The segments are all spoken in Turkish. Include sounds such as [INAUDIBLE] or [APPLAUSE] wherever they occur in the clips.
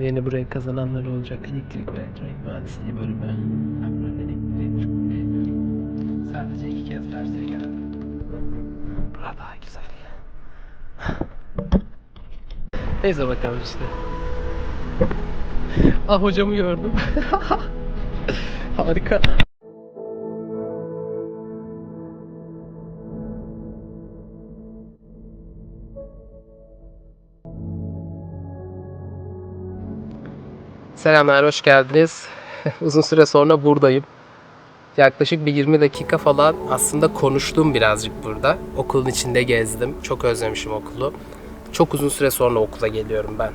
Yeni burayı kazananlar olacak. Elektrik ve elektronik mühendisliği bölümü. Burada elektrik Sadece iki kez derse geldim. Bura daha güzel. Neyse bakalım işte. Ah hocamı gördüm. [LAUGHS] Harika. Selamlar, hoş geldiniz. [LAUGHS] Uzun süre sonra buradayım. Yaklaşık bir 20 dakika falan aslında konuştum birazcık burada. Okulun içinde gezdim. Çok özlemişim okulu. Çok uzun süre sonra okula geliyorum ben.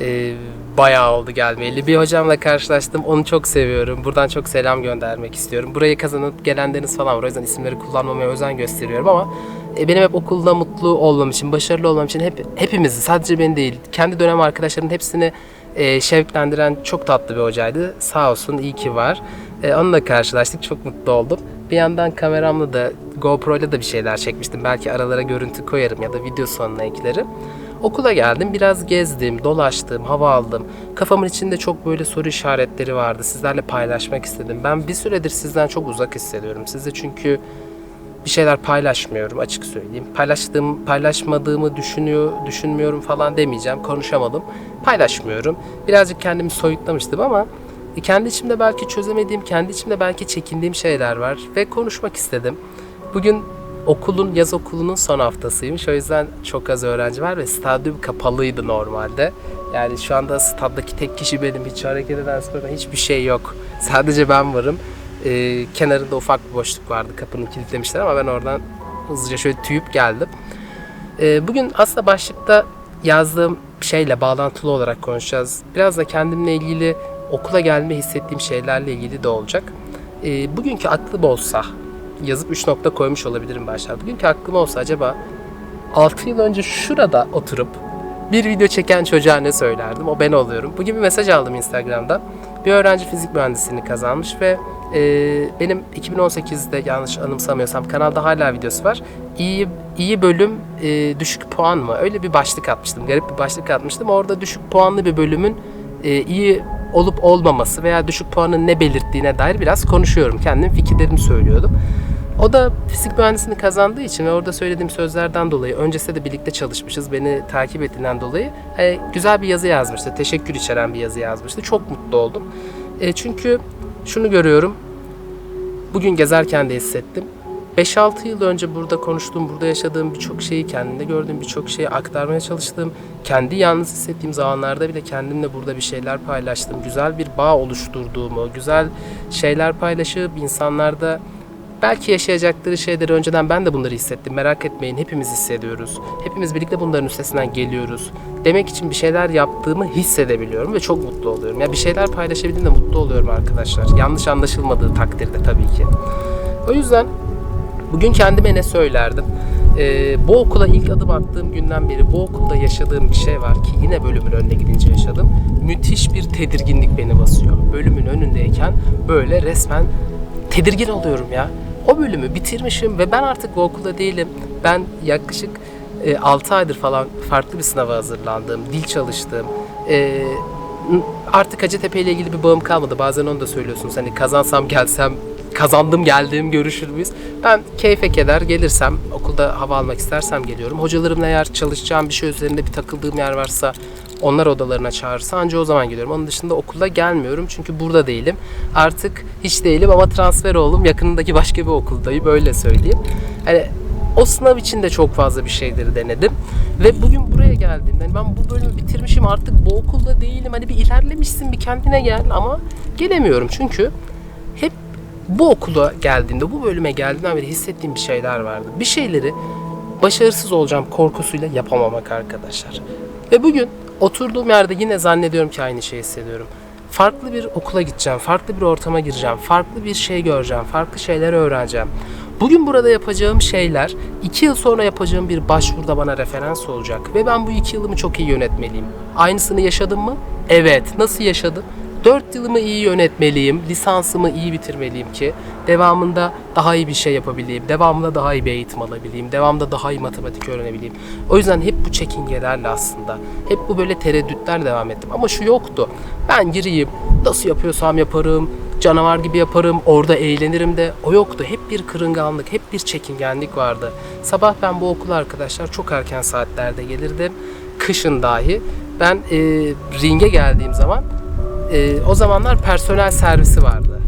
Ee, bayağı oldu gelmeyeli. Bir hocamla karşılaştım. Onu çok seviyorum. Buradan çok selam göndermek istiyorum. Burayı kazanıp gelenleriniz falan var. O yüzden isimleri kullanmamaya özen gösteriyorum ama e, benim hep okulda mutlu olmam için, başarılı olmam için hep hepimizi, sadece beni değil, kendi dönem arkadaşlarımın hepsini e, şevklendiren çok tatlı bir hocaydı. Sağ olsun, iyi ki var. E, onunla karşılaştık, çok mutlu oldum. Bir yandan kameramla da GoPro ile de bir şeyler çekmiştim. Belki aralara görüntü koyarım ya da video sonuna eklerim. Okula geldim, biraz gezdim, dolaştım, hava aldım. Kafamın içinde çok böyle soru işaretleri vardı. Sizlerle paylaşmak istedim. Ben bir süredir sizden çok uzak hissediyorum. Size çünkü bir şeyler paylaşmıyorum açık söyleyeyim. Paylaştığım, paylaşmadığımı düşünüyor, düşünmüyorum falan demeyeceğim. Konuşamadım. Paylaşmıyorum. Birazcık kendimi soyutlamıştım ama kendi içimde belki çözemediğim, kendi içimde belki çekindiğim şeyler var ve konuşmak istedim. Bugün okulun, yaz okulunun son haftasıymış. O yüzden çok az öğrenci var ve stadyum kapalıydı normalde. Yani şu anda staddaki tek kişi benim. Hiç hareket eden sonra hiçbir şey yok. Sadece ben varım. Ee, kenarında ufak bir boşluk vardı. Kapını kilitlemişler ama ben oradan hızlıca şöyle tüyüp geldim. Ee, bugün aslında başlıkta yazdığım şeyle bağlantılı olarak konuşacağız. Biraz da kendimle ilgili okula gelme hissettiğim şeylerle ilgili de olacak. Ee, bugünkü aklım olsa yazıp 3 nokta koymuş olabilirim başlar. Bugünkü aklım olsa acaba 6 yıl önce şurada oturup bir video çeken çocuğa ne söylerdim? O ben oluyorum. Bugün bir mesaj aldım Instagram'dan. Bir öğrenci fizik mühendisliğini kazanmış ve e, benim 2018'de yanlış anımsamıyorsam kanalda hala videosu var. İyi iyi bölüm e, düşük puan mı? Öyle bir başlık atmıştım. Garip bir başlık atmıştım. Orada düşük puanlı bir bölümün e, iyi olup olmaması veya düşük puanın ne belirttiğine dair biraz konuşuyorum. Kendim fikirlerimi söylüyordum. O da fizik mühendisliğini kazandığı için ve orada söylediğim sözlerden dolayı, öncesinde de birlikte çalışmışız, beni takip ettiğinden dolayı e, güzel bir yazı yazmıştı. Teşekkür içeren bir yazı yazmıştı. Çok mutlu oldum. E, çünkü şunu görüyorum, bugün gezerken de hissettim. 5-6 yıl önce burada konuştuğum, burada yaşadığım birçok şeyi, kendimde gördüğüm birçok şeyi aktarmaya çalıştığım, kendi yalnız hissettiğim zamanlarda bile kendimle burada bir şeyler paylaştım. Güzel bir bağ oluşturduğumu, güzel şeyler paylaşıp insanlarda belki yaşayacakları şeyleri önceden ben de bunları hissettim. Merak etmeyin hepimiz hissediyoruz. Hepimiz birlikte bunların üstesinden geliyoruz. Demek için bir şeyler yaptığımı hissedebiliyorum ve çok mutlu oluyorum. Ya bir şeyler paylaşabildiğimde mutlu oluyorum arkadaşlar. Yanlış anlaşılmadığı takdirde tabii ki. O yüzden bugün kendime ne söylerdim? Ee, bu okula ilk adım attığım günden beri bu okulda yaşadığım bir şey var ki yine bölümün önüne gidince yaşadım. Müthiş bir tedirginlik beni basıyor. Bölümün önündeyken böyle resmen tedirgin oluyorum ya. O bölümü bitirmişim ve ben artık bu okulda değilim. Ben yaklaşık e, 6 aydır falan farklı bir sınava hazırlandığım, dil çalıştığım, e, artık Hacettepe ile ilgili bir bağım kalmadı. Bazen onu da söylüyorsunuz. Hani kazansam gelsem, kazandım geldim görüşür müyüz? Ben keyfe keder gelirsem, okulda hava almak istersem geliyorum. Hocalarımla eğer çalışacağım bir şey üzerinde bir takıldığım yer varsa onlar odalarına çağırırsa anca o zaman geliyorum. Onun dışında okulda gelmiyorum çünkü burada değilim. Artık hiç değilim ama transfer oldum. Yakınındaki başka bir okuldayım öyle söyleyeyim. Hani o sınav için de çok fazla bir şeyleri denedim. Ve bugün buraya geldiğimde hani ben bu bölümü bitirmişim artık bu okulda değilim. Hani bir ilerlemişsin bir kendine gel ama gelemiyorum çünkü hep bu okula geldiğimde, bu bölüme geldiğimden beri hissettiğim bir şeyler vardı. Bir şeyleri başarısız olacağım korkusuyla yapamamak arkadaşlar. Ve bugün oturduğum yerde yine zannediyorum ki aynı şeyi hissediyorum. Farklı bir okula gideceğim, farklı bir ortama gireceğim, farklı bir şey göreceğim, farklı şeyler öğreneceğim. Bugün burada yapacağım şeyler iki yıl sonra yapacağım bir başvuruda bana referans olacak ve ben bu iki yılımı çok iyi yönetmeliyim. Aynısını yaşadım mı? Evet. Nasıl yaşadım? 4 yılımı iyi yönetmeliyim, lisansımı iyi bitirmeliyim ki devamında daha iyi bir şey yapabileyim, devamında daha iyi bir eğitim alabileyim, devamında daha iyi matematik öğrenebileyim. O yüzden hep bu çekingelerle aslında, hep bu böyle tereddütler devam ettim. Ama şu yoktu. Ben gireyim, nasıl yapıyorsam yaparım, canavar gibi yaparım, orada eğlenirim de o yoktu. Hep bir kırınganlık, hep bir çekingenlik vardı. Sabah ben bu okula arkadaşlar çok erken saatlerde gelirdim. Kışın dahi. Ben e, ringe geldiğim zaman e, o zamanlar personel servisi vardı.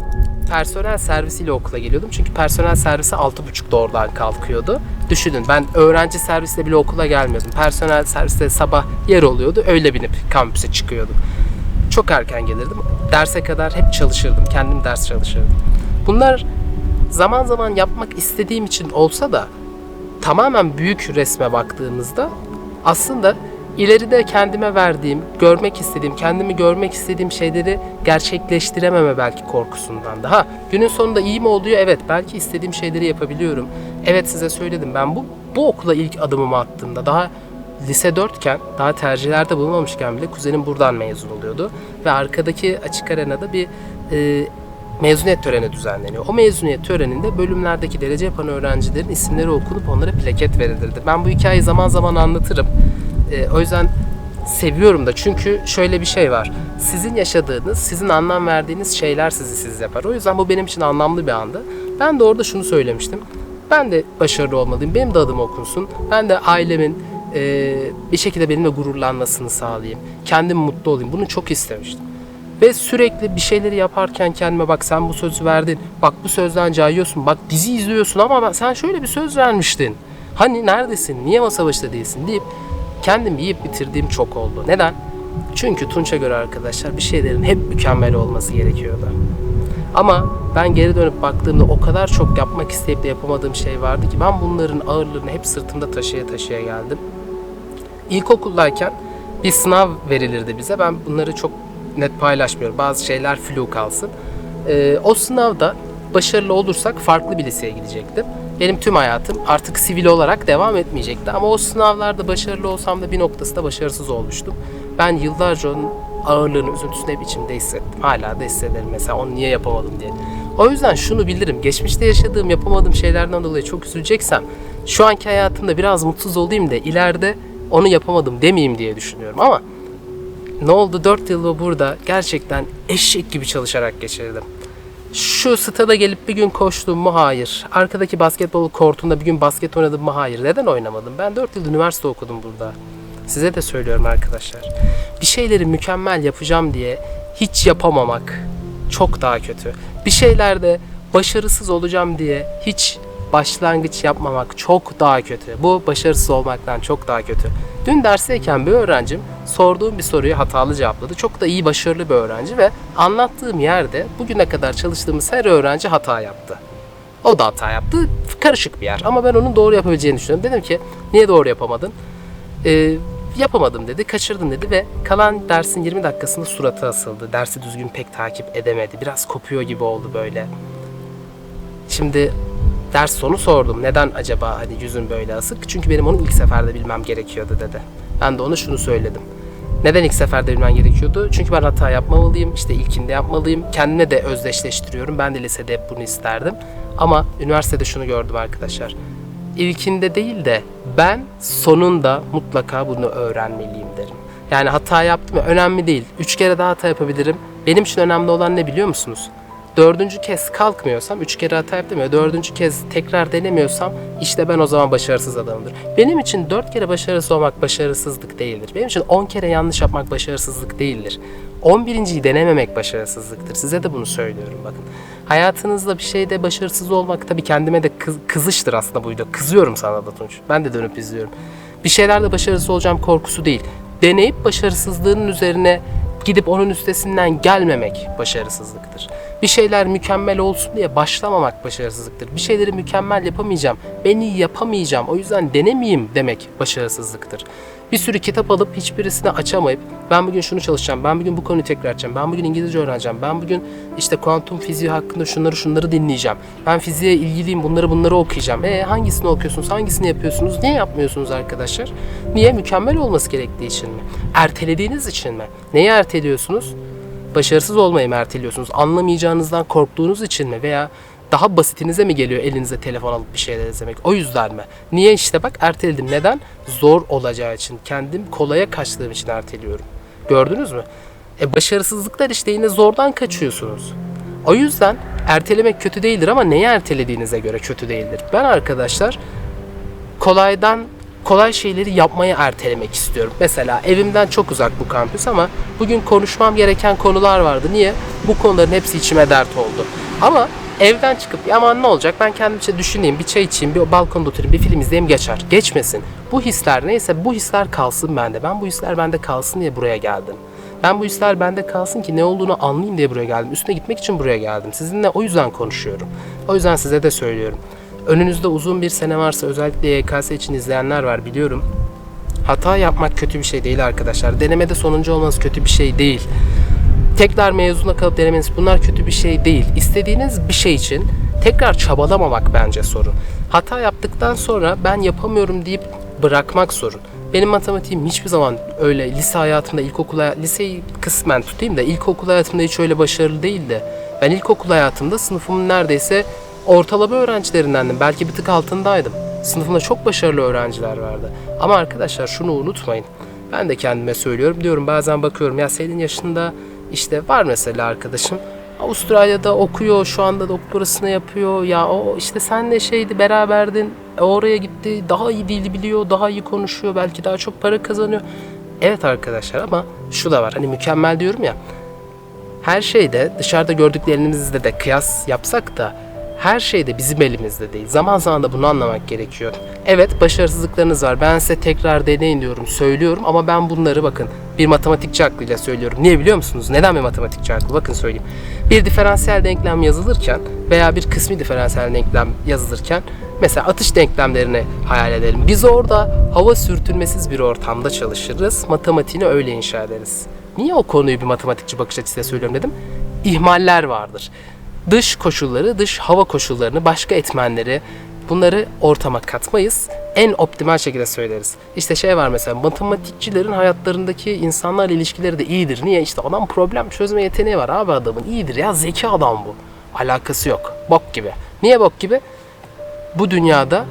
Personel servisiyle okula geliyordum. Çünkü personel servisi 6.30'da oradan kalkıyordu. Düşünün ben öğrenci servisle bile okula gelmiyordum. Personel serviste sabah yer oluyordu. Öyle binip kampüse çıkıyordum. Çok erken gelirdim. Derse kadar hep çalışırdım. Kendim ders çalışırdım. Bunlar zaman zaman yapmak istediğim için olsa da tamamen büyük resme baktığımızda aslında ileride kendime verdiğim, görmek istediğim, kendimi görmek istediğim şeyleri gerçekleştirememe belki korkusundan da. Ha, günün sonunda iyi mi oluyor? Evet, belki istediğim şeyleri yapabiliyorum. Evet size söyledim ben bu bu okula ilk adımımı attığımda daha lise 4 iken daha tercihlerde bulunmamışken bile kuzenim buradan mezun oluyordu. Ve arkadaki açık arenada bir e, mezuniyet töreni düzenleniyor. O mezuniyet töreninde bölümlerdeki derece yapan öğrencilerin isimleri okunup onlara plaket verilirdi. Ben bu hikayeyi zaman zaman anlatırım. E, o yüzden seviyorum da çünkü şöyle bir şey var. Sizin yaşadığınız, sizin anlam verdiğiniz şeyler sizi siz yapar. O yüzden bu benim için anlamlı bir andı. Ben de orada şunu söylemiştim. Ben de başarılı olmalıyım. Benim de adım okunsun. Ben de ailemin e, bir şekilde benimle gururlanmasını sağlayayım. Kendim mutlu olayım. Bunu çok istemiştim. Ve sürekli bir şeyleri yaparken kendime bak sen bu sözü verdin. Bak bu sözden cayıyorsun. Bak dizi izliyorsun ama ben- sen şöyle bir söz vermiştin. Hani neredesin? Niye masa başında değilsin deyip kendim yiyip bitirdiğim çok oldu. Neden? Çünkü Tunç'a göre arkadaşlar bir şeylerin hep mükemmel olması gerekiyordu. Ama ben geri dönüp baktığımda o kadar çok yapmak isteyip de yapamadığım şey vardı ki ben bunların ağırlığını hep sırtımda taşıya taşıya geldim. İlkokuldayken bir sınav verilirdi bize. Ben bunları çok net paylaşmıyorum. Bazı şeyler flu kalsın. Ee, o sınavda başarılı olursak farklı bir liseye gidecektim. Benim tüm hayatım artık sivil olarak devam etmeyecekti. Ama o sınavlarda başarılı olsam da bir noktasında başarısız olmuştum. Ben yıllarca onun ağırlığını, üzüntüsünü hep içimde hissettim. Hala da hissederim mesela onu niye yapamadım diye. O yüzden şunu bilirim. Geçmişte yaşadığım, yapamadığım şeylerden dolayı çok üzüleceksem şu anki hayatımda biraz mutsuz olayım da ileride onu yapamadım demeyeyim diye düşünüyorum ama ne oldu 4 yılı burada gerçekten eşek gibi çalışarak geçirdim. Şu stada gelip bir gün koştum mu? Hayır. Arkadaki basketbol kortunda bir gün basket oynadım mı? Hayır. Neden oynamadım? Ben 4 yıl üniversite okudum burada. Size de söylüyorum arkadaşlar. Bir şeyleri mükemmel yapacağım diye hiç yapamamak çok daha kötü. Bir şeylerde başarısız olacağım diye hiç başlangıç yapmamak çok daha kötü. Bu başarısız olmaktan çok daha kötü. Dün dersteyken bir öğrencim sorduğum bir soruyu hatalı cevapladı. Çok da iyi başarılı bir öğrenci ve anlattığım yerde bugüne kadar çalıştığımız her öğrenci hata yaptı. O da hata yaptı. Karışık bir yer. Ama ben onun doğru yapabileceğini düşünüyorum. Dedim ki niye doğru yapamadın? Ee, yapamadım dedi, kaçırdım dedi ve kalan dersin 20 dakikasında suratı asıldı. Dersi düzgün pek takip edemedi. Biraz kopuyor gibi oldu böyle. Şimdi ders sonu sordum. Neden acaba hani yüzün böyle asık? Çünkü benim onu ilk seferde bilmem gerekiyordu dedi. Ben de ona şunu söyledim. Neden ilk seferde bilmem gerekiyordu? Çünkü ben hata yapmamalıyım. işte ilkinde yapmalıyım. Kendime de özdeşleştiriyorum. Ben de lisede hep bunu isterdim. Ama üniversitede şunu gördüm arkadaşlar. İlkinde değil de ben sonunda mutlaka bunu öğrenmeliyim derim. Yani hata yaptım ya önemli değil. Üç kere daha hata yapabilirim. Benim için önemli olan ne biliyor musunuz? Dördüncü kez kalkmıyorsam, üç kere hata yaptım ya, dördüncü kez tekrar denemiyorsam işte ben o zaman başarısız adamımdır. Benim için dört kere başarısız olmak başarısızlık değildir. Benim için on kere yanlış yapmak başarısızlık değildir. On birinciyi denememek başarısızlıktır. Size de bunu söylüyorum bakın. Hayatınızda bir şeyde başarısız olmak tabii kendime de kız- kızıştır aslında bu video. Kızıyorum sana da Tunç. Ben de dönüp izliyorum. Bir şeylerde başarısız olacağım korkusu değil. Deneyip başarısızlığının üzerine gidip onun üstesinden gelmemek başarısızlıktır. Bir şeyler mükemmel olsun diye başlamamak başarısızlıktır. Bir şeyleri mükemmel yapamayacağım, ben iyi yapamayacağım, o yüzden denemeyeyim demek başarısızlıktır. Bir sürü kitap alıp hiçbirisini açamayıp ben bugün şunu çalışacağım, ben bugün bu konuyu tekrar edeceğim, ben bugün İngilizce öğreneceğim, ben bugün işte kuantum fiziği hakkında şunları şunları dinleyeceğim. Ben fiziğe ilgiliyim, bunları bunları okuyacağım. E hangisini okuyorsunuz, hangisini yapıyorsunuz, niye yapmıyorsunuz arkadaşlar? Niye? Mükemmel olması gerektiği için mi? Ertelediğiniz için mi? Neyi erteliyorsunuz? Başarısız olmayı mı erteliyorsunuz? Anlamayacağınızdan korktuğunuz için mi? Veya daha basitinize mi geliyor elinize telefon alıp bir şeyler izlemek? O yüzden mi? Niye işte bak erteledim. Neden? Zor olacağı için. Kendim kolaya kaçtığım için erteliyorum. Gördünüz mü? E başarısızlıklar işte yine zordan kaçıyorsunuz. O yüzden ertelemek kötü değildir ama neyi ertelediğinize göre kötü değildir. Ben arkadaşlar kolaydan kolay şeyleri yapmayı ertelemek istiyorum. Mesela evimden çok uzak bu kampüs ama bugün konuşmam gereken konular vardı. Niye? Bu konuların hepsi içime dert oldu. Ama evden çıkıp "Ya aman ne olacak ben kendimce düşüneyim, bir çay içeyim, bir balkonda oturayım, bir film izleyeyim geçer. Geçmesin. Bu hisler neyse bu hisler kalsın bende. Ben bu hisler bende kalsın diye buraya geldim. Ben bu hisler bende kalsın ki ne olduğunu anlayayım diye buraya geldim. Üstüne gitmek için buraya geldim. Sizinle o yüzden konuşuyorum. O yüzden size de söylüyorum. Önünüzde uzun bir sene varsa özellikle YKS için izleyenler var biliyorum. Hata yapmak kötü bir şey değil arkadaşlar. Denemede sonuncu olmanız kötü bir şey değil. Tekrar mezuna kalıp denemeniz bunlar kötü bir şey değil. İstediğiniz bir şey için tekrar çabalamamak bence sorun. Hata yaptıktan sonra ben yapamıyorum deyip bırakmak sorun. Benim matematiğim hiçbir zaman öyle lise hayatımda, ilkokul liseyi kısmen tutayım da ilkokul hayatımda hiç öyle başarılı değildi. Ben ilkokul hayatımda sınıfımın neredeyse ortalama öğrencilerindendim. Belki bir tık altındaydım. Sınıfımda çok başarılı öğrenciler vardı. Ama arkadaşlar şunu unutmayın. Ben de kendime söylüyorum. Diyorum bazen bakıyorum ya senin yaşında işte var mesela arkadaşım. Avustralya'da okuyor, şu anda doktorasını yapıyor. Ya o işte senle şeydi beraberdin. E, oraya gitti, daha iyi dil biliyor, daha iyi konuşuyor, belki daha çok para kazanıyor. Evet arkadaşlar ama şu da var. Hani mükemmel diyorum ya. Her şeyde dışarıda gördüklerimizle de kıyas yapsak da her şey de bizim elimizde değil. Zaman zaman da bunu anlamak gerekiyor. Evet başarısızlıklarınız var. Ben size tekrar deneyin diyorum, söylüyorum ama ben bunları bakın bir matematikçi aklıyla söylüyorum. Niye biliyor musunuz? Neden bir matematikçi aklı? Bakın söyleyeyim. Bir diferansiyel denklem yazılırken veya bir kısmi diferansiyel denklem yazılırken mesela atış denklemlerini hayal edelim. Biz orada hava sürtünmesiz bir ortamda çalışırız. Matematiğini öyle inşa ederiz. Niye o konuyu bir matematikçi bakış açısıyla söylüyorum dedim? İhmaller vardır. Dış koşulları, dış hava koşullarını, başka etmenleri bunları ortama katmayız. En optimal şekilde söyleriz. İşte şey var mesela matematikçilerin hayatlarındaki insanlarla ilişkileri de iyidir. Niye? İşte adam problem çözme yeteneği var abi adamın. iyidir ya zeki adam bu. Alakası yok. Bok gibi. Niye bok gibi? Bu dünyada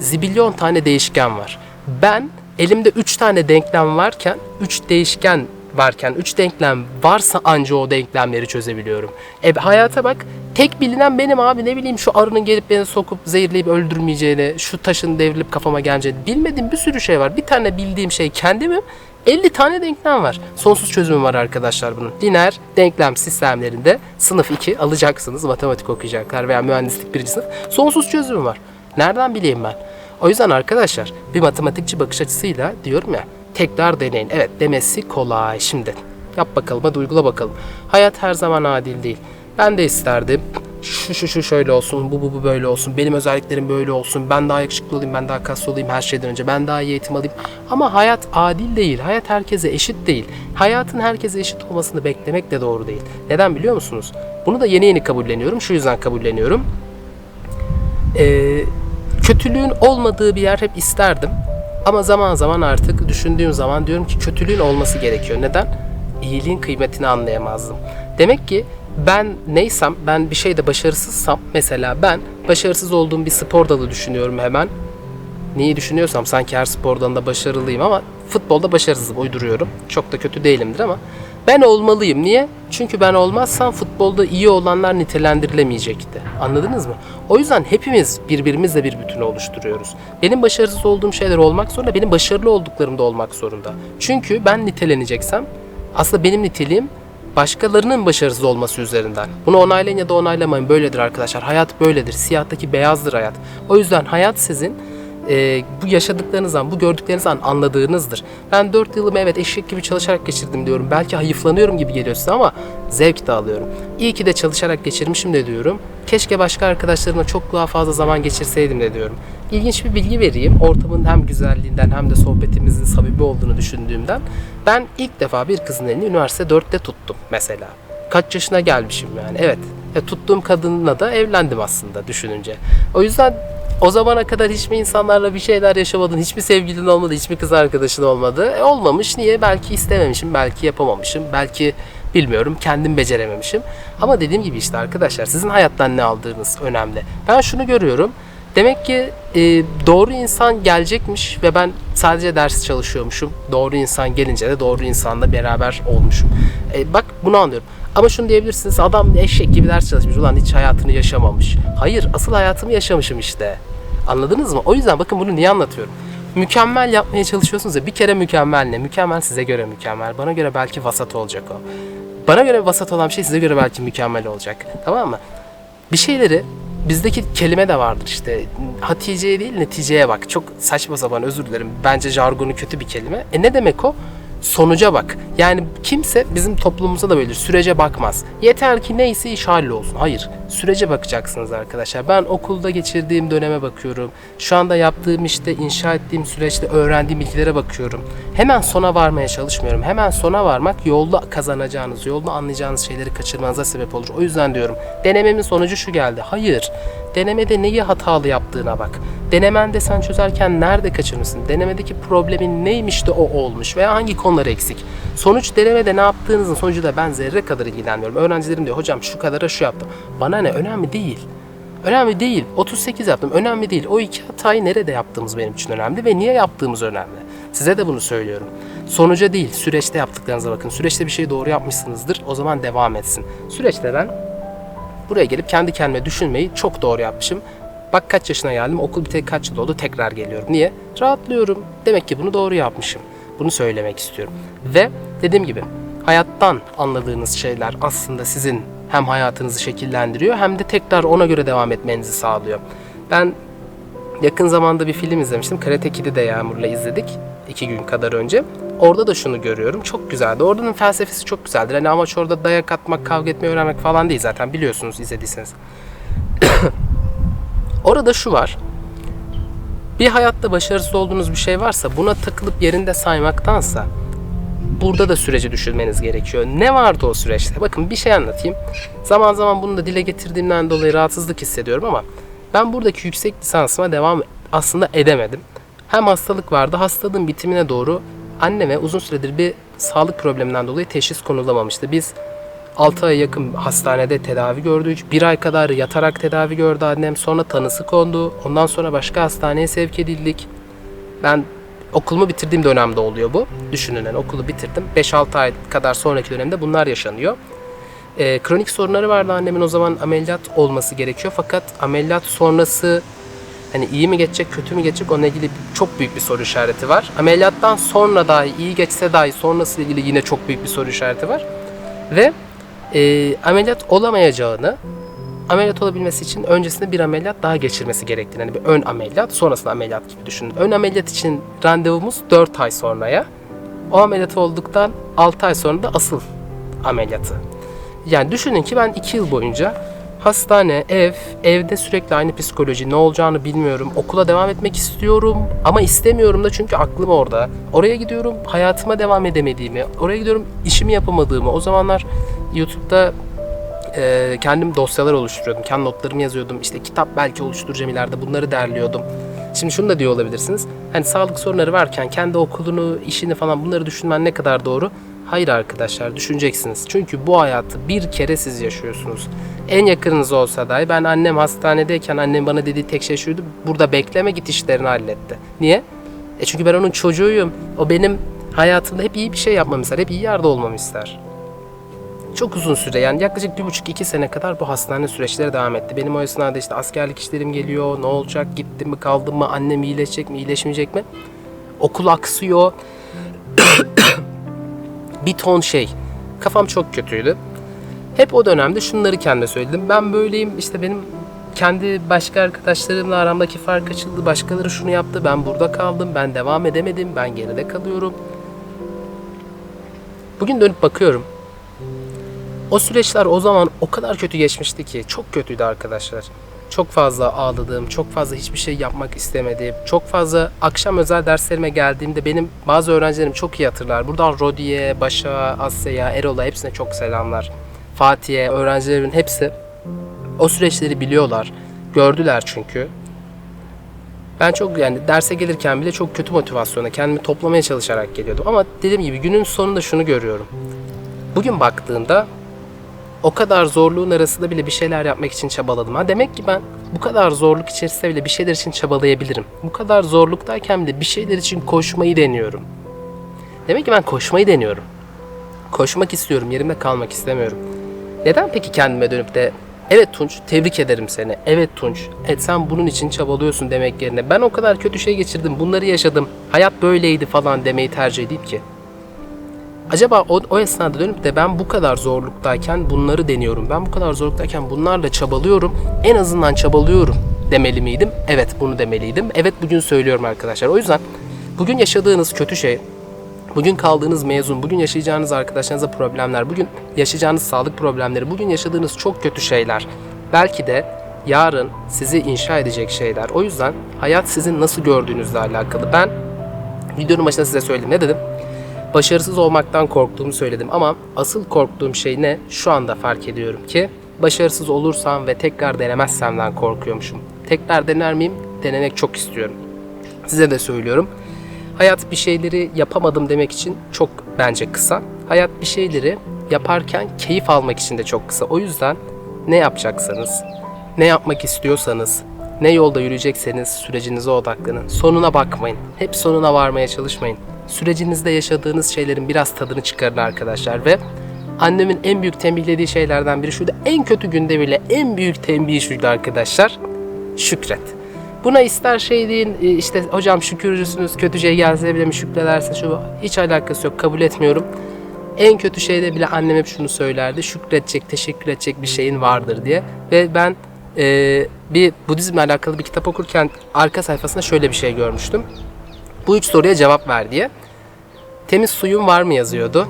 zibilyon tane değişken var. Ben elimde 3 tane denklem varken 3 değişken varken 3 denklem varsa anca o denklemleri çözebiliyorum. E hayata bak tek bilinen benim abi ne bileyim şu arının gelip beni sokup zehirleyip öldürmeyeceğini, şu taşın devrilip kafama geleceğini bilmediğim bir sürü şey var. Bir tane bildiğim şey kendimim. 50 tane denklem var. Sonsuz çözümü var arkadaşlar bunun. Lineer denklem sistemlerinde sınıf 2 alacaksınız. Matematik okuyacaklar veya mühendislik birinci sınıf. Sonsuz çözümü var. Nereden bileyim ben? O yüzden arkadaşlar bir matematikçi bakış açısıyla diyorum ya tekrar deneyin. Evet demesi kolay şimdi. Yap bakalım hadi uygula bakalım. Hayat her zaman adil değil. Ben de isterdim şu şu şu şöyle olsun, bu bu bu böyle olsun, benim özelliklerim böyle olsun, ben daha yakışıklı olayım, ben daha kaslı olayım her şeyden önce, ben daha iyi eğitim alayım. Ama hayat adil değil, hayat herkese eşit değil. Hayatın herkese eşit olmasını beklemek de doğru değil. Neden biliyor musunuz? Bunu da yeni yeni kabulleniyorum, şu yüzden kabulleniyorum. Ee, kötülüğün olmadığı bir yer hep isterdim. Ama zaman zaman artık düşündüğüm zaman diyorum ki kötülüğün olması gerekiyor. Neden? İyiliğin kıymetini anlayamazdım. Demek ki ben neysem, ben bir şeyde başarısızsam, mesela ben başarısız olduğum bir spor dalı düşünüyorum hemen. Neyi düşünüyorsam sanki her spor dalında başarılıyım ama futbolda başarısızım, uyduruyorum. Çok da kötü değilimdir ama ben olmalıyım. Niye? Çünkü ben olmazsam futbolda iyi olanlar nitelendirilemeyecekti. Anladınız mı? O yüzden hepimiz birbirimizle bir bütünü oluşturuyoruz. Benim başarısız olduğum şeyler olmak zorunda, benim başarılı olduklarım da olmak zorunda. Çünkü ben niteleneceksem aslında benim niteliğim başkalarının başarısız olması üzerinden. Bunu onaylayın ya da onaylamayın. Böyledir arkadaşlar. Hayat böyledir. Siyahtaki beyazdır hayat. O yüzden hayat sizin e, bu yaşadıklarınızdan, bu gördüklerinizden anladığınızdır. Ben 4 yılımı evet eşek gibi çalışarak geçirdim diyorum. Belki hayıflanıyorum gibi geliyor size ama zevk de alıyorum. İyi ki de çalışarak geçirmişim de diyorum. Keşke başka arkadaşlarımla çok daha fazla zaman geçirseydim de diyorum. İlginç bir bilgi vereyim. Ortamın hem güzelliğinden hem de sohbetimizin samimi olduğunu düşündüğümden. Ben ilk defa bir kızın elini üniversite 4'te tuttum mesela. Kaç yaşına gelmişim yani. Evet. E, tuttuğum kadınla da evlendim aslında düşününce. O yüzden o zamana kadar hiç mi insanlarla bir şeyler yaşamadın, hiç mi sevgilin olmadı, hiç mi kız arkadaşın olmadı? E, olmamış. Niye? Belki istememişim, belki yapamamışım, belki Bilmiyorum. Kendim becerememişim. Ama dediğim gibi işte arkadaşlar sizin hayattan ne aldığınız önemli. Ben şunu görüyorum. Demek ki e, doğru insan gelecekmiş ve ben sadece ders çalışıyormuşum. Doğru insan gelince de doğru insanla beraber olmuşum. E, bak bunu anlıyorum. Ama şunu diyebilirsiniz adam eşek gibi ders çalışmış. Ulan hiç hayatını yaşamamış. Hayır asıl hayatımı yaşamışım işte. Anladınız mı? O yüzden bakın bunu niye anlatıyorum? Mükemmel yapmaya çalışıyorsunuz ya bir kere mükemmel ne? Mükemmel size göre mükemmel. Bana göre belki vasat olacak o. Bana göre vasat olan şey size göre belki mükemmel olacak. Tamam mı? Bir şeyleri bizdeki kelime de vardır işte. Haticeye değil neticeye bak. Çok saçma sapan özür dilerim. Bence jargonu kötü bir kelime. E ne demek o? Sonuca bak. Yani kimse bizim toplumumuzda da böyle sürece bakmaz. Yeter ki neyse iş hallolsun. Hayır. Sürece bakacaksınız arkadaşlar. Ben okulda geçirdiğim döneme bakıyorum. Şu anda yaptığım işte inşa ettiğim süreçte öğrendiğim bilgilere bakıyorum. Hemen sona varmaya çalışmıyorum. Hemen sona varmak yolda kazanacağınız, yolda anlayacağınız şeyleri kaçırmanıza sebep olur. O yüzden diyorum denememin sonucu şu geldi. Hayır. Denemede neyi hatalı yaptığına bak. Denemende sen çözerken nerede kaçırmışsın? Denemedeki problemin neymiş de o olmuş veya hangi konular eksik? Sonuç denemede ne yaptığınızın sonucu da ben zerre kadar ilgilenmiyorum. Öğrencilerim diyor hocam şu kadara şu yaptım. Bana ne önemli değil. Önemli değil. 38 yaptım. Önemli değil. O iki hatayı nerede yaptığımız benim için önemli ve niye yaptığımız önemli. Size de bunu söylüyorum. Sonuca değil, süreçte yaptıklarınıza bakın. Süreçte bir şeyi doğru yapmışsınızdır. O zaman devam etsin. Süreçte ben buraya gelip kendi kendime düşünmeyi çok doğru yapmışım. Bak kaç yaşına geldim, okul biteli kaç yıl oldu, tekrar geliyorum. Niye? Rahatlıyorum. Demek ki bunu doğru yapmışım. Bunu söylemek istiyorum. Ve dediğim gibi hayattan anladığınız şeyler aslında sizin hem hayatınızı şekillendiriyor hem de tekrar ona göre devam etmenizi sağlıyor. Ben yakın zamanda bir film izlemiştim. Karate Kid'i de Yağmur'la izledik. İki gün kadar önce. Orada da şunu görüyorum. Çok güzeldi. Oradanın felsefesi çok güzeldir. Hani amaç orada dayak atmak, kavga etmeyi öğrenmek falan değil zaten. Biliyorsunuz izlediyseniz. [COUGHS] Orada şu var. Bir hayatta başarısız olduğunuz bir şey varsa buna takılıp yerinde saymaktansa burada da süreci düşünmeniz gerekiyor. Ne vardı o süreçte? Bakın bir şey anlatayım. Zaman zaman bunu da dile getirdiğimden dolayı rahatsızlık hissediyorum ama ben buradaki yüksek lisansıma devam aslında edemedim. Hem hastalık vardı. Hastalığın bitimine doğru anneme uzun süredir bir sağlık probleminden dolayı teşhis konulamamıştı. Biz 6 ay yakın hastanede tedavi gördük. 1 ay kadar yatarak tedavi gördü annem. Sonra tanısı kondu. Ondan sonra başka hastaneye sevk edildik. Ben okulumu bitirdiğim dönemde oluyor bu. Düşünün yani okulu bitirdim. 5-6 ay kadar sonraki dönemde bunlar yaşanıyor. Ee, kronik sorunları vardı annemin o zaman ameliyat olması gerekiyor. Fakat ameliyat sonrası hani iyi mi geçecek, kötü mü geçecek onunla ilgili çok büyük bir soru işareti var. Ameliyattan sonra dahi iyi geçse dahi sonrası ilgili yine çok büyük bir soru işareti var. Ve e, ameliyat olamayacağını, ameliyat olabilmesi için öncesinde bir ameliyat daha geçirmesi gerektiğini, hani bir ön ameliyat, sonrasında ameliyat gibi düşünün. Ön ameliyat için randevumuz 4 ay sonraya. O ameliyat olduktan 6 ay sonra da asıl ameliyatı. Yani düşünün ki ben 2 yıl boyunca hastane, ev, evde sürekli aynı psikoloji ne olacağını bilmiyorum. Okula devam etmek istiyorum ama istemiyorum da çünkü aklım orada. Oraya gidiyorum hayatıma devam edemediğimi, oraya gidiyorum işimi yapamadığımı. O zamanlar YouTube'da e, kendim dosyalar oluşturuyordum. Kendi notlarımı yazıyordum. İşte kitap belki oluşturacağım ileride bunları derliyordum. Şimdi şunu da diyor olabilirsiniz. Hani sağlık sorunları varken kendi okulunu, işini falan bunları düşünmen ne kadar doğru? Hayır arkadaşlar düşüneceksiniz. Çünkü bu hayatı bir kere siz yaşıyorsunuz. En yakınınız olsa dahi ben annem hastanedeyken annem bana dediği tek şey şuydu. Burada bekleme git işlerini halletti. Niye? E çünkü ben onun çocuğuyum. O benim hayatımda hep iyi bir şey yapmamı ister. Hep iyi yerde olmamı ister. Çok uzun süre yani yaklaşık bir buçuk iki sene kadar bu hastane süreçleri devam etti. Benim o esnada işte askerlik işlerim geliyor. Ne olacak? Gittim mi kaldım mı? Annem iyileşecek mi? iyileşmeyecek mi? Okul aksıyor. Bir ton şey. Kafam çok kötüydü. Hep o dönemde şunları kendime söyledim. Ben böyleyim işte benim kendi başka arkadaşlarımla aramdaki fark açıldı. Başkaları şunu yaptı. Ben burada kaldım. Ben devam edemedim. Ben geride kalıyorum. Bugün dönüp bakıyorum. O süreçler o zaman o kadar kötü geçmişti ki. Çok kötüydü arkadaşlar. Çok fazla ağladım, çok fazla hiçbir şey yapmak istemedim. Çok fazla akşam özel derslerime geldiğimde benim bazı öğrencilerim çok iyi hatırlar. Buradan Rodi'ye, Başak'a, Asya'ya, Erol'a hepsine çok selamlar. Fatih'e, öğrencilerimin hepsi o süreçleri biliyorlar. Gördüler çünkü. Ben çok yani derse gelirken bile çok kötü motivasyona kendimi toplamaya çalışarak geliyordum. Ama dediğim gibi günün sonunda şunu görüyorum. bugün baktığında o kadar zorluğun arasında bile bir şeyler yapmak için çabaladım. Ha demek ki ben bu kadar zorluk içerisinde bile bir şeyler için çabalayabilirim. Bu kadar zorluktayken bile bir şeyler için koşmayı deniyorum. Demek ki ben koşmayı deniyorum. Koşmak istiyorum, yerimde kalmak istemiyorum. Neden peki kendime dönüp de evet Tunç tebrik ederim seni. Evet Tunç evet sen bunun için çabalıyorsun demek yerine ben o kadar kötü şey geçirdim bunları yaşadım. Hayat böyleydi falan demeyi tercih edeyim ki. Acaba o, o esnada dönüp de ben bu kadar zorluktayken bunları deniyorum. Ben bu kadar zorluktayken bunlarla çabalıyorum. En azından çabalıyorum demeli miydim? Evet bunu demeliydim. Evet bugün söylüyorum arkadaşlar. O yüzden bugün yaşadığınız kötü şey, bugün kaldığınız mezun, bugün yaşayacağınız arkadaşlarınızla problemler, bugün yaşayacağınız sağlık problemleri, bugün yaşadığınız çok kötü şeyler. Belki de yarın sizi inşa edecek şeyler. O yüzden hayat sizin nasıl gördüğünüzle alakalı. Ben videonun başında size söyledim. Ne dedim? Başarısız olmaktan korktuğumu söyledim ama asıl korktuğum şey ne? Şu anda fark ediyorum ki başarısız olursam ve tekrar denemezsemden korkuyormuşum. Tekrar dener miyim? Denemek çok istiyorum. Size de söylüyorum. Hayat bir şeyleri yapamadım demek için çok bence kısa. Hayat bir şeyleri yaparken keyif almak için de çok kısa. O yüzden ne yapacaksanız, ne yapmak istiyorsanız, ne yolda yürüyecekseniz sürecinize odaklanın. Sonuna bakmayın. Hep sonuna varmaya çalışmayın. Sürecinizde yaşadığınız şeylerin biraz tadını çıkarın arkadaşlar ve annemin en büyük tembihlediği şeylerden biri şuydu. En kötü günde bile en büyük tembihi şuydu arkadaşlar. Şükret. Buna ister şey deyin e, işte hocam şükürcüsünüz kötü şey gelse bile mi şükredersin şu hiç alakası yok kabul etmiyorum. En kötü şeyde bile annem hep şunu söylerdi. Şükredecek, teşekkür edecek bir şeyin vardır diye. Ve ben e, bir Budizmle alakalı bir kitap okurken arka sayfasında şöyle bir şey görmüştüm. Bu üç soruya cevap ver diye. Temiz suyun var mı yazıyordu.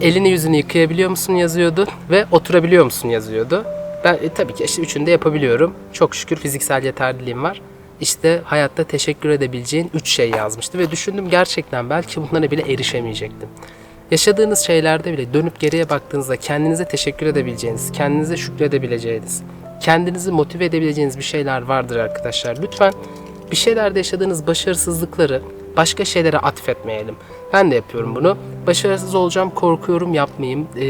Elini yüzünü yıkayabiliyor musun yazıyordu. Ve oturabiliyor musun yazıyordu. Ben e, tabii ki işte üçünü de yapabiliyorum. Çok şükür fiziksel yeterliliğim var. İşte hayatta teşekkür edebileceğin üç şey yazmıştı. Ve düşündüm gerçekten belki bunlara bile erişemeyecektim. Yaşadığınız şeylerde bile dönüp geriye baktığınızda kendinize teşekkür edebileceğiniz, kendinize şükredebileceğiniz, kendinizi motive edebileceğiniz bir şeyler vardır arkadaşlar. Lütfen bir şeylerde yaşadığınız başarısızlıkları başka şeylere atfetmeyelim. Ben de yapıyorum bunu. Başarısız olacağım, korkuyorum yapmayayım. Ee,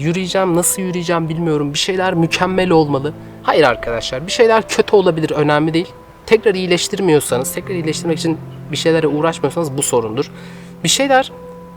yürüyeceğim, nasıl yürüyeceğim bilmiyorum. Bir şeyler mükemmel olmalı. Hayır arkadaşlar, bir şeyler kötü olabilir, önemli değil. Tekrar iyileştirmiyorsanız, tekrar iyileştirmek için bir şeylere uğraşmıyorsanız bu sorundur. Bir şeyler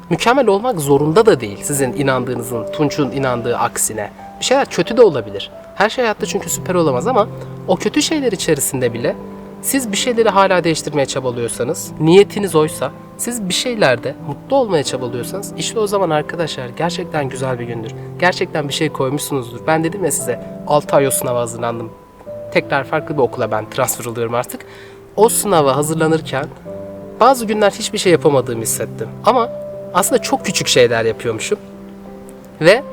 mükemmel olmak zorunda da değil. Sizin inandığınızın, Tunç'un inandığı aksine. Bir şeyler kötü de olabilir. Her şey hayatta çünkü süper olamaz ama o kötü şeyler içerisinde bile siz bir şeyleri hala değiştirmeye çabalıyorsanız, niyetiniz oysa, siz bir şeylerde mutlu olmaya çabalıyorsanız işte o zaman arkadaşlar gerçekten güzel bir gündür. Gerçekten bir şey koymuşsunuzdur. Ben dedim ya size 6 ay o sınava hazırlandım. Tekrar farklı bir okula ben transfer oluyorum artık. O sınava hazırlanırken bazı günler hiçbir şey yapamadığımı hissettim. Ama aslında çok küçük şeyler yapıyormuşum. Ve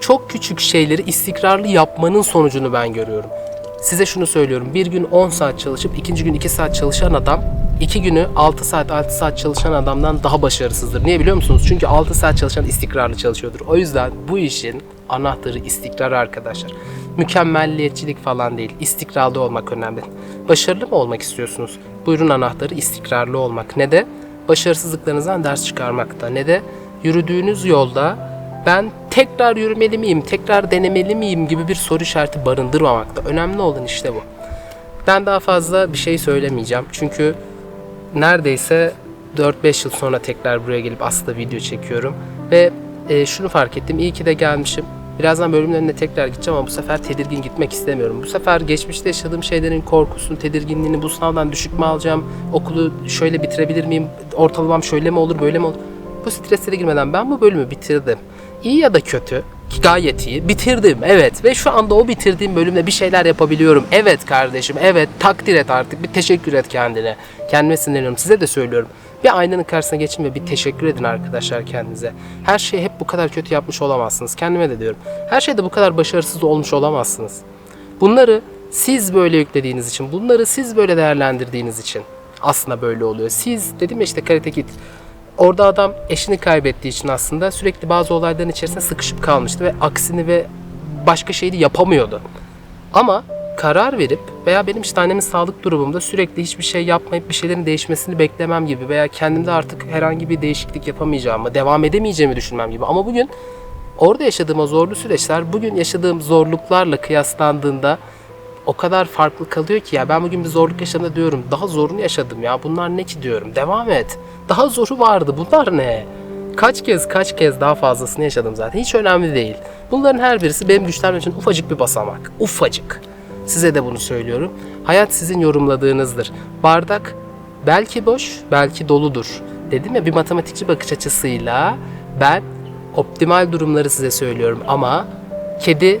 çok küçük şeyleri istikrarlı yapmanın sonucunu ben görüyorum. Size şunu söylüyorum. Bir gün 10 saat çalışıp ikinci gün 2 saat çalışan adam iki günü 6 saat 6 saat çalışan adamdan daha başarısızdır. Niye biliyor musunuz? Çünkü 6 saat çalışan istikrarlı çalışıyordur. O yüzden bu işin anahtarı istikrar arkadaşlar. Mükemmelliyetçilik falan değil. İstikrarlı olmak önemli. Başarılı mı olmak istiyorsunuz? Buyurun anahtarı istikrarlı olmak. Ne de başarısızlıklarınızdan ders çıkarmakta. Ne de yürüdüğünüz yolda ben tekrar yürümeli miyim, tekrar denemeli miyim gibi bir soru işareti barındırmamakta. Önemli olan işte bu. Ben daha fazla bir şey söylemeyeceğim. Çünkü neredeyse 4-5 yıl sonra tekrar buraya gelip aslında video çekiyorum. Ve e, şunu fark ettim. İyi ki de gelmişim. Birazdan bölümün önüne tekrar gideceğim ama bu sefer tedirgin gitmek istemiyorum. Bu sefer geçmişte yaşadığım şeylerin korkusunu, tedirginliğini, bu sınavdan düşük mü alacağım, okulu şöyle bitirebilir miyim, ortalamam şöyle mi olur, böyle mi olur? Bu streslere girmeden ben bu bölümü bitirdim. İyi ya da kötü, gayet iyi. Bitirdim evet ve şu anda o bitirdiğim bölümde bir şeyler yapabiliyorum. Evet kardeşim evet takdir et artık bir teşekkür et kendine. Kendime sinirleniyorum size de söylüyorum. Bir aynanın karşısına geçin ve bir teşekkür edin arkadaşlar kendinize. Her şeyi hep bu kadar kötü yapmış olamazsınız. Kendime de diyorum. Her şeyde bu kadar başarısız olmuş olamazsınız. Bunları siz böyle yüklediğiniz için, bunları siz böyle değerlendirdiğiniz için aslında böyle oluyor. Siz dedim ya işte Karate Kid Orada adam eşini kaybettiği için aslında sürekli bazı olayların içerisinde sıkışıp kalmıştı ve aksini ve başka şeyi de yapamıyordu. Ama karar verip veya benim işte annemin sağlık durumumda sürekli hiçbir şey yapmayıp bir şeylerin değişmesini beklemem gibi veya kendimde artık herhangi bir değişiklik yapamayacağımı, devam edemeyeceğimi düşünmem gibi. Ama bugün Orada yaşadığım o zorlu süreçler bugün yaşadığım zorluklarla kıyaslandığında o kadar farklı kalıyor ki ya ben bugün bir zorluk yaşadığımda diyorum daha zorunu yaşadım ya bunlar ne ki diyorum devam et. Daha zoru vardı bunlar ne? Kaç kez kaç kez daha fazlasını yaşadım zaten hiç önemli değil. Bunların her birisi benim güçlenmem için ufacık bir basamak. Ufacık. Size de bunu söylüyorum. Hayat sizin yorumladığınızdır. Bardak belki boş, belki doludur. Dedim ya bir matematikçi bakış açısıyla ben optimal durumları size söylüyorum ama kedi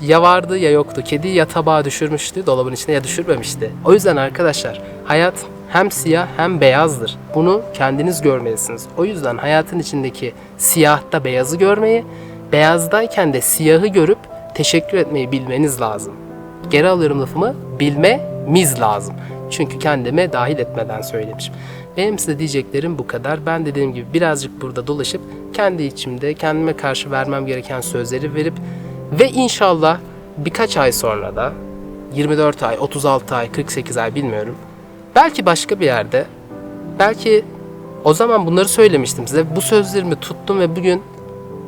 ya vardı ya yoktu. Kedi ya tabağa düşürmüştü dolabın içine ya düşürmemişti. O yüzden arkadaşlar hayat hem siyah hem beyazdır. Bunu kendiniz görmelisiniz. O yüzden hayatın içindeki siyahta beyazı görmeyi, beyazdayken de siyahı görüp teşekkür etmeyi bilmeniz lazım. Geri alıyorum lafımı bilmemiz lazım. Çünkü kendime dahil etmeden söylemişim. Benim size diyeceklerim bu kadar. Ben dediğim gibi birazcık burada dolaşıp kendi içimde kendime karşı vermem gereken sözleri verip ve inşallah birkaç ay sonra da 24 ay, 36 ay, 48 ay bilmiyorum. Belki başka bir yerde, belki o zaman bunları söylemiştim size. Bu sözlerimi tuttum ve bugün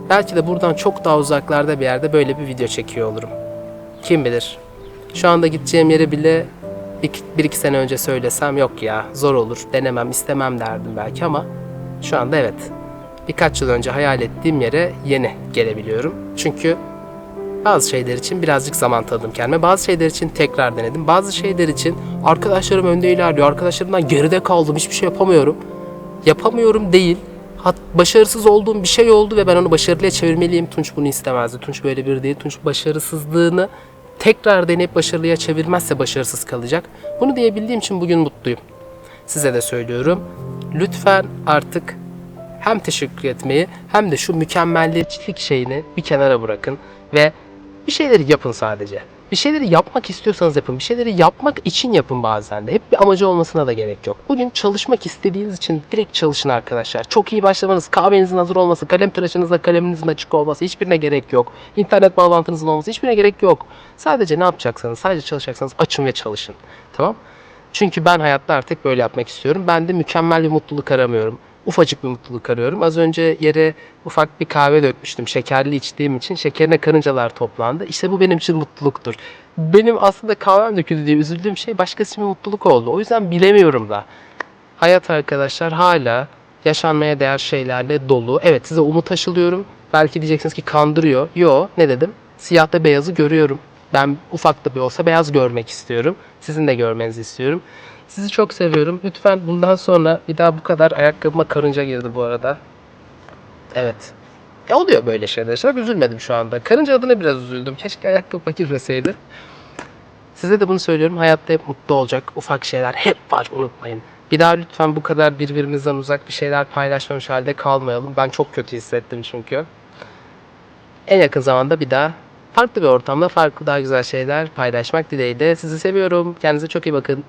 belki de buradan çok daha uzaklarda bir yerde böyle bir video çekiyor olurum. Kim bilir? Şu anda gideceğim yere bile bir, bir iki sene önce söylesem yok ya zor olur denemem istemem derdim belki ama şu anda evet. Birkaç yıl önce hayal ettiğim yere yeni gelebiliyorum. Çünkü bazı şeyler için birazcık zaman tanıdım kendime. Bazı şeyler için tekrar denedim. Bazı şeyler için arkadaşlarım önde ilerliyor. Arkadaşlarımdan geride kaldım. Hiçbir şey yapamıyorum. Yapamıyorum değil. Hat, başarısız olduğum bir şey oldu ve ben onu başarılıya çevirmeliyim. Tunç bunu istemezdi. Tunç böyle bir değil. Tunç başarısızlığını tekrar deneyip başarılıya çevirmezse başarısız kalacak. Bunu diyebildiğim için bugün mutluyum. Size de söylüyorum. Lütfen artık hem teşekkür etmeyi hem de şu mükemmelliyetçilik şeyini bir kenara bırakın ve bir şeyleri yapın sadece. Bir şeyleri yapmak istiyorsanız yapın. Bir şeyleri yapmak için yapın bazen de. Hep bir amacı olmasına da gerek yok. Bugün çalışmak istediğiniz için direkt çalışın arkadaşlar. Çok iyi başlamanız, kahvenizin hazır olması, kalem tıraşınızla kaleminizin açık olması hiçbirine gerek yok. İnternet bağlantınızın olması hiçbirine gerek yok. Sadece ne yapacaksanız, sadece çalışacaksanız açın ve çalışın. Tamam? Çünkü ben hayatta artık böyle yapmak istiyorum. Ben de mükemmel bir mutluluk aramıyorum. Ufacık bir mutluluk arıyorum. Az önce yere ufak bir kahve dökmüştüm. Şekerli içtiğim için şekerine karıncalar toplandı. İşte bu benim için mutluluktur. Benim aslında kahvem döküldü diye üzüldüğüm şey başkası için mutluluk oldu. O yüzden bilemiyorum da. Hayat arkadaşlar hala yaşanmaya değer şeylerle dolu. Evet size umut aşılıyorum. Belki diyeceksiniz ki kandırıyor. Yo ne dedim? Siyahta beyazı görüyorum. Ben ufak da bir olsa beyaz görmek istiyorum. Sizin de görmenizi istiyorum. Sizi çok seviyorum. Lütfen bundan sonra bir daha bu kadar ayakkabıma karınca girdi bu arada. Evet. E oluyor böyle şeyler. Çok üzülmedim şu anda. Karınca adına biraz üzüldüm. Keşke ayakkabıma girmeseydi. Size de bunu söylüyorum. Hayatta hep mutlu olacak ufak şeyler hep var unutmayın. Bir daha lütfen bu kadar birbirimizden uzak bir şeyler paylaşmamış halde kalmayalım. Ben çok kötü hissettim çünkü. En yakın zamanda bir daha farklı bir ortamda farklı daha güzel şeyler paylaşmak dileğiyle. Sizi seviyorum. Kendinize çok iyi bakın.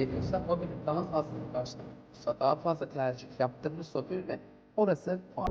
Ediyorsa o bir daha fazla başlamışsa daha fazla tercih yaptığımız o ve orası o